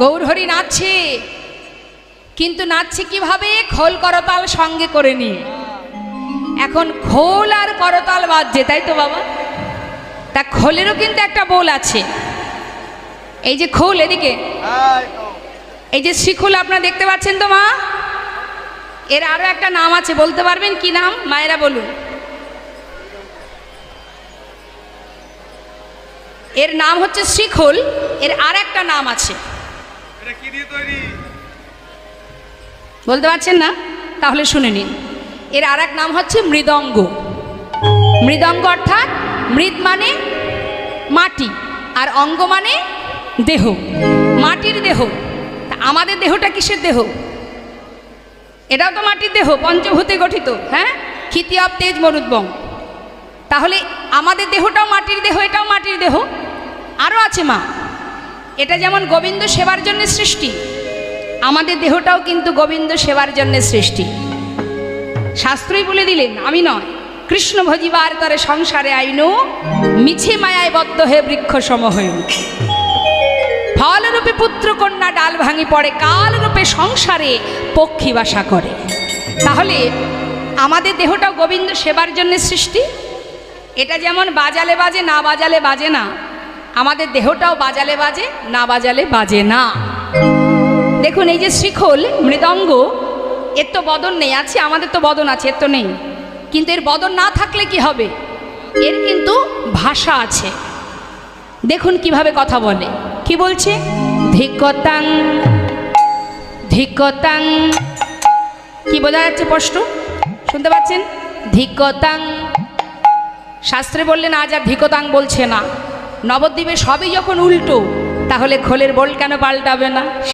গৌরহরি নাচছে। কিন্তু নাচছে কীভাবে? খোল করতাল সঙ্গে করে নিয়ে এখন খোল আর করতাল বাজছে, তাই তো বাবা? তা খোলেরও কিন্তু একটা বোল আছে। এই যে খোল এদিকে। এই যে শিখুল, আপনারা দেখতে পাচ্ছেন তো মা? এর আরও একটা নাম আছে, বলতে পারবেন কি নাম? মায়েরা বলুন। এর নাম হচ্ছে শিখুল, এর আর একটা নাম আছে। বলতে পারছেন না? তাহলে শুনে নিন। এর আর নাম হচ্ছে মৃদঙ্গ। মৃদঙ্গ অর্থাৎ মৃদ মানে মাটি, আর অঙ্গ মানে দেহ। মাটির দেহ। তা আমাদের দেহটা কিসের দেহ? এটাও তো মাটির দেহ, পঞ্চভূতে গঠিত হ্যাঁ? ক্ষিতি অব তেজ মরুদ্বং। তাহলে আমাদের দেহটাও মাটির দেহ, এটাও মাটির দেহ। আরও আছে মা। এটা যেমন গোবিন্দ সেবার জন্য সৃষ্টি, আমাদের দেহটাও কিন্তু গোবিন্দ সেবার জন্য সৃষ্টি। শাস্ত্রই বলে দিলেন, আমি নয়, কৃষ্ণ ভজিবার তরে সংসারে আইনু, মিছে মায়ায় বদ্ধ হয়ে বৃক্ষ সম হইল ফলরূপে পুত্র কন্যা ডাল ভাঙি পড়ে, কালরূপে সংসারে পক্ষী বাসা করে। তাহলে আমাদের দেহটাও গোবিন্দ সেবার জন্য সৃষ্টি? এটা যেমন বাজালে বাজে, না বাজালে বাজে না আমাদের দেহটাও বাজালে বাজে, না বাজালে বাজে না। দেখুন, এই যে শিখল, মৃদঙ্গ, এর তো বদন নেই, আছে, আমাদের তো বদন আছে, এর তো নেই। কিন্তু এর বদন না থাকলে কি হবে? এর কিন্তু ভাষা আছে। দেখুন কীভাবে কথা বলে। কি বলছে? ধিকতাং ধিকতাং কি বোঝা যাচ্ছে স্পষ্ট? শুনতে পাচ্ছেন? ধিকতাং শাস্ত্রে বললেন, আজ আর ধিকতাং বলছে না। নবদ্বীপে সবই যখন উল্টো তাহলে খোলের বোল কেন পাল্টাবে না?